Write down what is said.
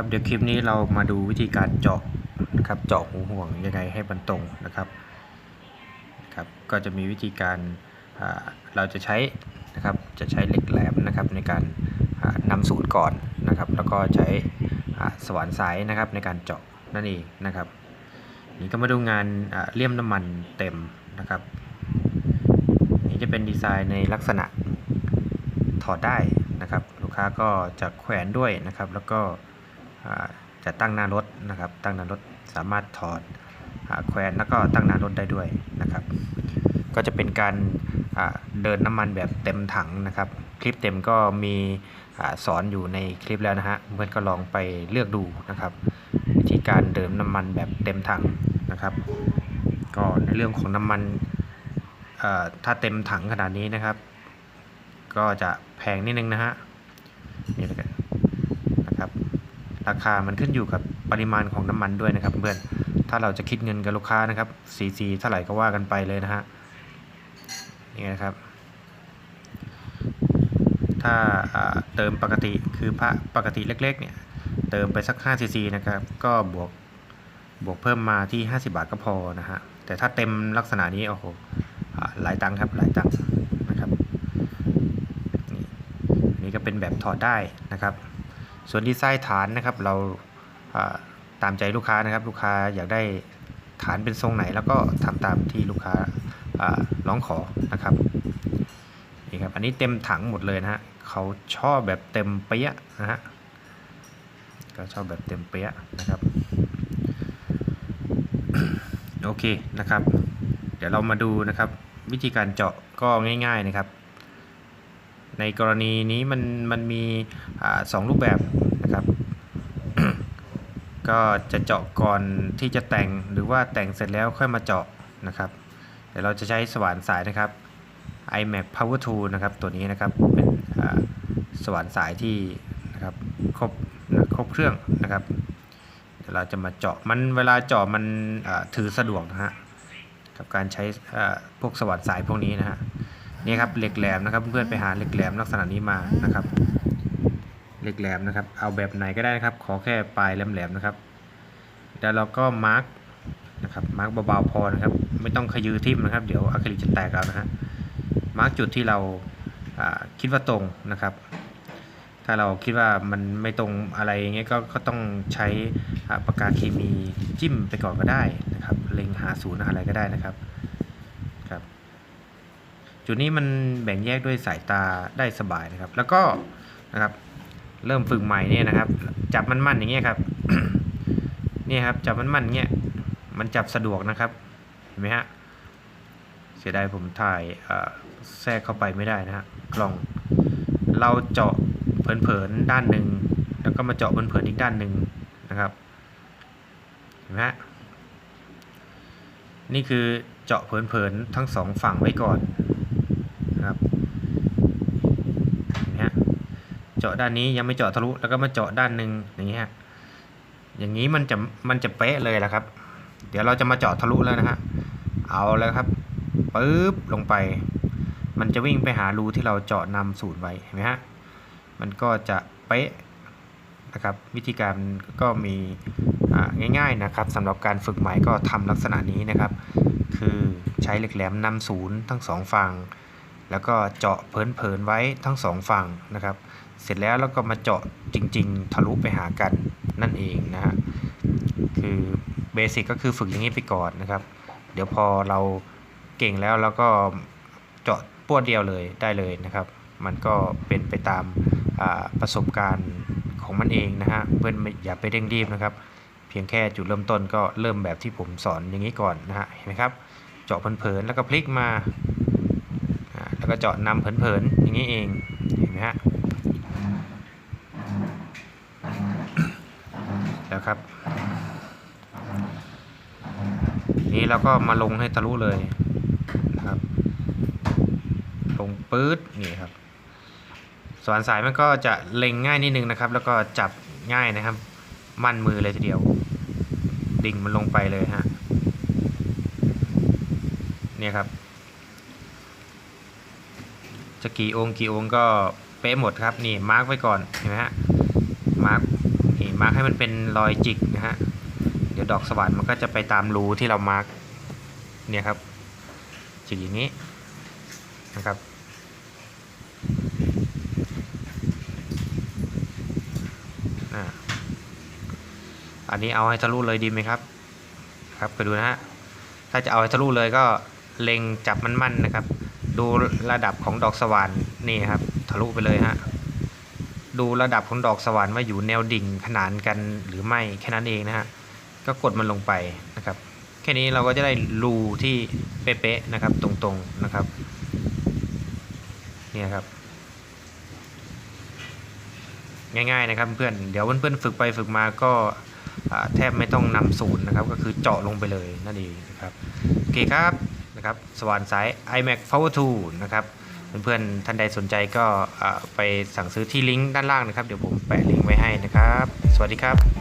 ครับเดี๋ยวคลิปนี้เรามาดูวิธีการเจาะนะครับเจาะหูห่วงยังไงให้มันตรงนะครับครับก็จะมีวิธีการเราจะใช้นะครับจะใช้เหล็กแหลมนะครับในการอ่านำสูตรก่อนนะครับ แล้วก็ใช้สว่านสายนะครับในการเจาะนั่นเองนะครับ นี่ก็มาดูงานเลี่ยมน้ำมันเต็มนะครับ นี่จะเป็นดีไซน์ในลักษณะถอดได้นะครับ ลูกค้าก็จะแขวนด้วยนะครับ แล้วก็ จะตั้งหน้ารถนะครับ ตั้งหน้ารถสามารถถอดอาแขวนแล้วก็ตั้งหน้ารถได้ด้วยนะครับ ก็จะเป็นการเดินน้ำมันแบบเต็มถังนะครับ คลิปเต็มก็มีอสอนอยู่ในคลิปแล้วนะฮะเพื่อนก็ลองไปเลือกดูนะครับ วิธีการเดินน้ำมันแบบเต็มถังนะครับ ก็ในเรื่องของน้ำมันถ้าเต็มถังขนาดนี้นะครับ ก็จะแพงนิดนึงนะฮะนี่แล้วกันนะครับ ราคามันขึ้นอยู่กับปริมาณของน้ำมันด้วยนะครับเพื่อนถ้าเราจะคิดเงินกับลูกค้านะครับซีซีเท่าไหร่ก็ว่ากันไปเลยนะฮะนี่นะครับ ถ้าเติมปกติคือพระปกติเล็กๆเนี่ยเติมไปสัก5ซีซีนะครับก็บวกบวกเพิ่มมาที่ 50 บาทก็พอนะฮะแต่ถ้าเต็มลักษณะนี้โอ้โหหลายตังค์ครับหลายตังค์นะครับนี่นนี้ก็เป็นแบบถอดได้นะครับ ส่วนดีไซน์ฐานนะครับ เราตามใจลูกค้านะครับ ลูกค้าอยากได้ฐานเป็นทรงไหน แล้วก็ทำตามที่ลูกค้าร้องขอนะครับนี่ครับอันนี้เต็มถังหมดเลยนะฮะเขาชอบแบบเต็มเปี้ยนะฮะก็ชอบแบบเต็มเปี้ยนะครับโอเคนะครับ เดี๋ยวเรามาดูนะครับ วิธีการเจาะก็ง่าย ๆนะครับ ในกรณีนี้มันมันมีอสองรูปแบบ ก็จะเจาะก่อนที่จะแต่งหรือว่าแต่งเสร็จแล้วค่อยมาเจาะนะครับเดี๋ยวเราจะใช้สว่านสายนะครับ iMac Power Tool นะครับตัวนี้นะครับเป็นสว่านสายที่นะครับครบนะครบเครื่องนะครับเดี๋ยวเราจะมาเจาะมันเวลาเจาะมันถือสะดวกนะฮะกับการใช้พวกสว่านสายพวกนี้นะฮะนี่ครับเหล็กแหลมนะครับเพื่อนไปหาเหล็กแหลมลักษณะนี้มานะครับ ล็กแหลมนะครับ เอาแบบไหนก็ได้นะครับ ขอแค่ปลายแหลมๆนะครับ แล้วเราก็มาร์กนะครับ มาร์กเบาๆพอนะครับ ไม่ต้องขยือทิ่มนะครับ เดี๋ยวอะคริลิกจะแตกเอานะฮะ มาร์กจุดที่เราคิดว่าตรงนะครับ ถ้าเราคิดว่ามันไม่ตรงอะไรเงี้ยก็ก็ต้องใช้ปากกาเคมีจิ้มไปก่อนก็ได้นะครับ เล็งหาศูนย์อะไรก็ได้นะครับครับ จุดนี้มันแบ่งแยกด้วยสายตาได้สบายนะครับ แล้วก็นะครับ เริ่มฝึกใหม่เนี่ยนะครับ จับมันมั่นๆอย่างเงี้ยครับเนี่ยครับจับมันมั่นๆเงี้ยมันจับสะดวกนะครับเห็นไหมฮะเสียดายผมถ่ายแทรกเข้าไปไม่ได้นะฮะกล้อง เราเจาะเผินๆด้านหนึ่งแล้วก็มาเจาะเผินๆอีกด้านหนึ่งนะครับเห็นไหมฮะนี่คือเจาะเผินๆทั้งสองฝั่งไว้ก่อนนะครับ เจาะด้านนี้ยังไม่เจาะทะลุแล้วก็มาเจาะด้านหนึ่งอย่างนี้ฮะอย่างนี้มันจะมันจะเป๊ะเลยแหละครับ เดี๋ยวเราจะมาเจาะทะลุแล้วนะฮะเอาแล้วครับปึ๊บลงไป มันจะวิ่งไปหารูที่เราเจาะนำสูตรไว้เห็นไหมฮะมันก็จะเป๊ะนะครับ วิธีการก็มีง่ายๆนะครับสำหรับการฝึกใหม่ก็ทำลักษณะนี้นะครับ คือใช้เหล็กแหลมนำศูนย์ทั้งสองฝั่งแล้วก็เจาะเพลินๆไว้ทั้งสองฝั่งนะครับ เสร็จแล้วแล้วก็มาเจาะจริง ๆ ทะลุไปหากันนั่นเองนะฮะคือเบสิกก็คือฝึกอย่างนี้ไปก่อนนะครับ เดี๋ยวพอเราเก่งแล้วแล้วก็เจาะป้วดเดียวเลยได้เลยนะครับ มันก็เป็นไปตามาประสบการณ์ของมันเองนะฮะเพื่อนไม่อย่าไปเร่งรีบนะครับ เพียงแค่จุดเริ่มต้นก็เริ่มแบบที่ผมสอนอย่างนี้ก่อนนะฮะเห็นไหมครับ เจาะเพลินๆแล้วก็พลิกมาอ่าแล้วก็เจาะนำเพลินๆอย่างนี้เองเห็นไหมฮะ แล้วครับ นี้เราก็มาลงให้ทะลุเลยนะครับ ลงปื๊ดนี่ครับสว่านสายมันก็จะเล็งง่ายนิดนึงนะครับ แล้วก็จับง่ายนะครับ มั่นมือเลยทีเดียว ดิ่งมันลงไปเลยฮะเนี่ยครับ จะกี่องค์กี่องค์ก็เป๊ะหมดครับ นี่มาร์กไว้ก่อนเห็นไหมฮะมาร์ก มาร์กให้มันเป็นรอยจิกนะฮะ เดี๋ยวดอกสว่านมันก็จะไปตามรูที่เรามาร์กเนี่ยครับ จิกอย่างนี้นะครับ อันนี้เอาให้ทะลุเลยดีไหมครับ ครับไปดูนะฮะ ถ้าจะเอาให้ทะลุเลยก็เล็งจับมันมั่นๆนะครับ ดูระดับของดอกสว่านนี่ครับ ทะลุไปเลยฮะ ดูระดับของดอกสว่านว่าอยู่แนวดิ่งขนานกันหรือไม่แค่นั้นเองนะฮะก็กดมันลงไปนะครับ แค่นี้เราก็จะได้รูที่เป๊ะๆนะครับตรงๆนะครับเนี่ยครับง่ายๆนะครับเพื่อนเดี๋ยวเพื่อนๆฝึกไปฝึกมาก็แทบไม่ต้องนำศูนย์นะครับ ก็คือเจาะลงไปเลยนั่นเองนะครับโอเคครับนะครับสว่านสาย iMac Power 2นะครับ เพื่อนๆท่านใดสนใจก็ไปสั่งซื้อที่ลิงก์ด้านล่างนะครับ เดี๋ยวผมแปะลิงก์ไว้ให้นะครับ สวัสดีครับ